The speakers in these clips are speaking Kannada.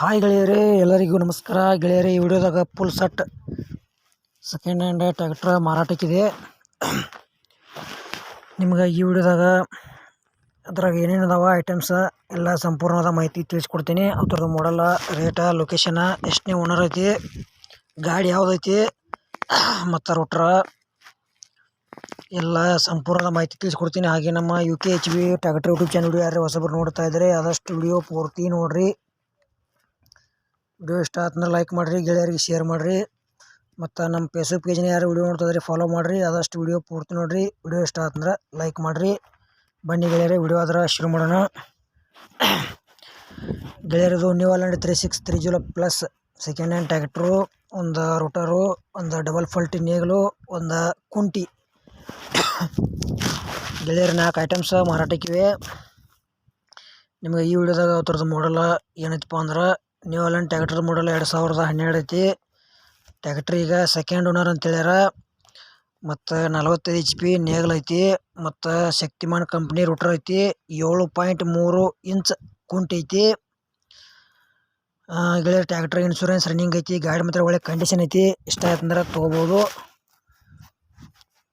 ಹಾಯ್ ಗೆಳೆಯರೇ, ಎಲ್ಲರಿಗೂ ನಮಸ್ಕಾರ. ಗೆಳೆಯರೇ, ಈ ವಿಡಿಯೋದಾಗ full set second hand tractor ಮಾರಾಟಕ್ಕಿದೆ. ನಿಮ್ಗೆ ಈ ವಿಡಿಯೋದಾಗ ಅದ್ರಾಗ ಏನೇನು ಅದಾವ ಐಟಮ್ಸ ಎಲ್ಲ ಸಂಪೂರ್ಣವಾದ ಮಾಹಿತಿ ತಿಳಿಸ್ಕೊಡ್ತೀನಿ. ಅದ್ರದ್ದು ಮಾಡಲ್ಲ ರೇಟ ಲೊಕೇಶನ ಎಷ್ಟನೇ ಓನರ್ ಐತಿ, ಗಾಡಿ ಯಾವುದೈತಿ, ಮತ್ತು ರೋಟ್ರ ಎಲ್ಲ ಸಂಪೂರ್ಣ ಮಾಹಿತಿ ತಿಳಿಸ್ಕೊಡ್ತೀನಿ. ಹಾಗೆ ನಮ್ಮ U K H B tractor YouTube channel ಯಾರು ಹೊಸಬ್ರು ನೋಡ್ತಾ ಇದ್ದಾರೆ ಆದಷ್ಟು ವಿಡಿಯೋ ಪೂರ್ತಿ ನೋಡಿರಿ. ವಿಡಿಯೋ ಇಷ್ಟ ಆತಂದ್ರೆ ಲೈಕ್ ಮಾಡಿರಿ, ಗೆಳೆಯರಿಗೆ ಶೇರ್ ಮಾಡಿರಿ. ಮತ್ತು ನಮ್ಮ ಫೇಸ್ಬುಕ್ ಪೇಜ್ನ ಯಾರು ವಿಡಿಯೋ ನೋಡ್ತಿದ್ರೆ ಫಾಲೋ ಮಾಡಿರಿ. ಆದಷ್ಟು ವಿಡಿಯೋ ಪೂರ್ತಿ ನೋಡಿರಿ. ವಿಡಿಯೋ ಇಷ್ಟ ಆತಂದ್ರೆ ಲೈಕ್ ಮಾಡಿರಿ. ಬನ್ನಿ ಗೆಳೆಯರೆ ವಿಡಿಯೋ ಆದ್ರೆ ಶುರು ಮಾಡೋಣ. ಗೆಳೆಯರದು New Holland three six three zero plus second hand tractor ಒಂದು ರೋಟರು ಒಂದು ಡಬಲ್ ಫಲ್ಟಿ ನೇಗಲು ಒಂದು ಕುಂಟಿ ಗೆಳೆಯರ, ನಾಲ್ಕು ಐಟಮ್ಸ್ ಮಾರಾಟಕ್ಕಿವೆ ನಿಮಗೆ ಈ ವಿಡಿಯೋದಾಗ ಥರದ ಮಾಡಲ್ಲ ಏನೈತಪ್ಪ ಅಂದ್ರೆ ನ್ಯೂ ಅಲ್ಯಾಂಡ್ ಟ್ಯಾಕ್ಟ್ರ್ ಮಾಡಲ್ ಎರಡು ಸಾವಿರದ ಹನ್ನೆರಡು ಐತಿ. ಟ್ಯಾಕ್ಟ್ರ್ ಈಗ ಸೆಕೆಂಡ್ ಓನರ್ ಅಂತ ಹೇಳ್ಯಾರ. ಮತ್ತು ನಲವತ್ತೈದು ಎಚ್ ಪಿ ನೇಗಲ್ ಐತಿ. ಮತ್ತು ಶಕ್ತಿಮಾನ್ ಕಂಪ್ನಿ ರೂಟ್ರ್ ಐತಿ. ಏಳು ಪಾಯಿಂಟ್ ಮೂರು ಇಂಚ್ ಕುಂಟಿ ಐತಿ. ಗೆಳೆಯರ ಟ್ಯಾಕ್ಟ್ರ್ ಇನ್ಶೂರೆನ್ಸ್ ರನ್ನಿಂಗ್ ಐತಿ. ಗಾಡಿ ಮಾತ್ರ ಒಳ್ಳೆ ಕಂಡೀಷನ್ ಐತಿ. ಇಷ್ಟ ಆಯ್ತಂದ್ರೆ ತೊಗೋಬೋದು.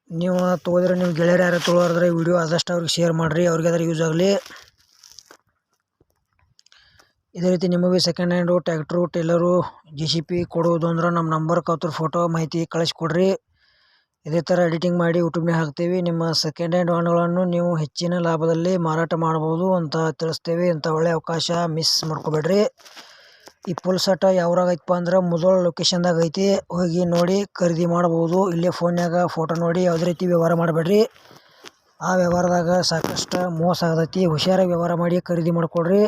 ನೀವು ತೊಗೋದ್ರೆ ನಿಮ್ಮ ಗೆಳೆಯರು ಯಾರು ತೊಗೊಳೋದ್ರೆ ವಿಡಿಯೋ ಆದಷ್ಟು ಅವ್ರಿಗೆ ಶೇರ್ ಮಾಡಿರಿ, ಅವ್ರಿಗೆ ಅದ್ರ ಯೂಸ್ ಆಗಲಿ. ಇದೇ ರೀತಿ ನಿಮಗೆ second hand tractor trailer J C P ಕೊಡೋದು ಅಂದ್ರೆ ನಮ್ಮ ನಂಬರ್ ಅವ್ರ ಫೋಟೋ ಮಾಹಿತಿ ಕಳಿಸ್ಕೊಡ್ರಿ. ಇದೇ ಥರ ಎಡಿಟಿಂಗ್ ಮಾಡಿ ಯೂಟ್ಯೂಬ್ನಾಗ ಹಾಕ್ತೀವಿ. ನಿಮ್ಮ ಸೆಕೆಂಡ್ ಹ್ಯಾಂಡ್ ವಾಹನಗಳನ್ನು ನೀವು ಹೆಚ್ಚಿನ ಲಾಭದಲ್ಲಿ ಮಾರಾಟ ಮಾಡ್ಬೋದು ಅಂತ ತಿಳಿಸ್ತೇವೆ. ಇಂಥ ಒಳ್ಳೆಯ ಅವಕಾಶ ಮಿಸ್ ಮಾಡ್ಕೋಬೇಡ್ರಿ. ಈ ಫುಲ್ ಸೆಟ್ ಯಾವ್ರಾಗ ಐತಪ್ಪ ಅಂದ್ರೆ ಮುದೋಳ ಲೊಕೇಶನ್ದಾಗ ಐತಿ. ಹೋಗಿ ನೋಡಿ ಖರೀದಿ ಮಾಡ್ಬೋದು. ಇಲ್ಲೇ ಫೋನ್ಯಾಗ ಫೋಟೋ ನೋಡಿ ಯಾವುದೇ ರೀತಿ ವ್ಯವಹಾರ ಮಾಡಬೇಡ್ರಿ. ಆ ವ್ಯವಹಾರದಾಗ ಸಾಕಷ್ಟು ಮೋಸ ಆಗತೈತಿ. ಹುಷಾರಾಗಿ ವ್ಯವಹಾರ ಮಾಡಿ ಖರೀದಿ ಮಾಡ್ಕೊಳ್ರಿ.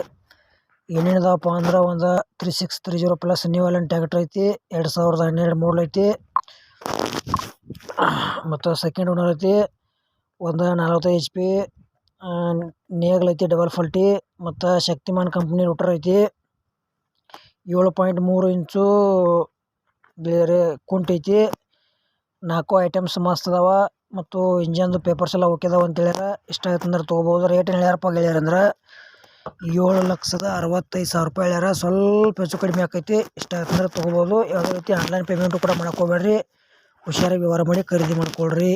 ಏನೇನದಪ್ಪ ಅಂದ್ರೆ ಒಂದು three six three zero plus New Holland tractor ಐತಿ. ಎರಡು ಸಾವಿರದ ಹನ್ನೆರಡು ಮಾಡಲ್ ಐತಿ. ಮತ್ತು ಸೆಕೆಂಡ್ ಓನರ್ ಐತಿ. ಒಂದು ನಲ್ವತ್ತೈದು ಎಚ್ ಪಿ ಐತಿ ಡಬಲ್ ಫಲ್ಟಿ ಮತ್ತು ಶಕ್ತಿಮಾನ್ ಕಂಪ್ನಿ ರೂಟರ್ ಐತಿ. ಏಳು ಪಾಯಿಂಟ್ ಮೂರು ಇಂಚು ಬೇರೆ ಕುಂಟೈತಿ ನಾಲ್ಕು ಐಟಮ್ಸ್ ಮಸ್ತ್ ಅದಾವ. ಮತ್ತು ಇಂಜನ್ದು ಪೇಪರ್ಸ್ ಎಲ್ಲ ಓಕೆ ಅದಾವ ಅಂತ ಹೇಳ್ಯಾರ. ಇಷ್ಟ ಆಯ್ತು ಅಂದ್ರೆ ತೊಗೋಬೋದು. ರೇಟ್ ಏನು ಹೇಳ್ಯಾರಪ್ಪ ಅಂದ್ರೆ ಏಳು ಲಕ್ಷದ ಅರವತ್ತೈದು ಸಾವಿರ ರೂಪಾಯಿ ಹೇಳ್ಯಾರ. ಸ್ವಲ್ಪ ಹೆಚ್ಚು ಕಡಿಮೆ ಆಕೈತಿ. ಇಷ್ಟ ಆಯ್ತು ಅಂದ್ರೆ ತೊಗೋಬೋದು. ಯಾವುದೇ ರೀತಿ ಆನ್ಲೈನ್ ಪೇಮೆಂಟು ಕೂಡ ಮಾಡಕ್ಕೆ ಹೋಗ್ಬೇಡ್ರಿ ಹುಷಾರಾಗಿ ವ್ಯವಹಾರ ಮಾಡಿ ಖರೀದಿ ಮಾಡ್ಕೊಳ್ರಿ.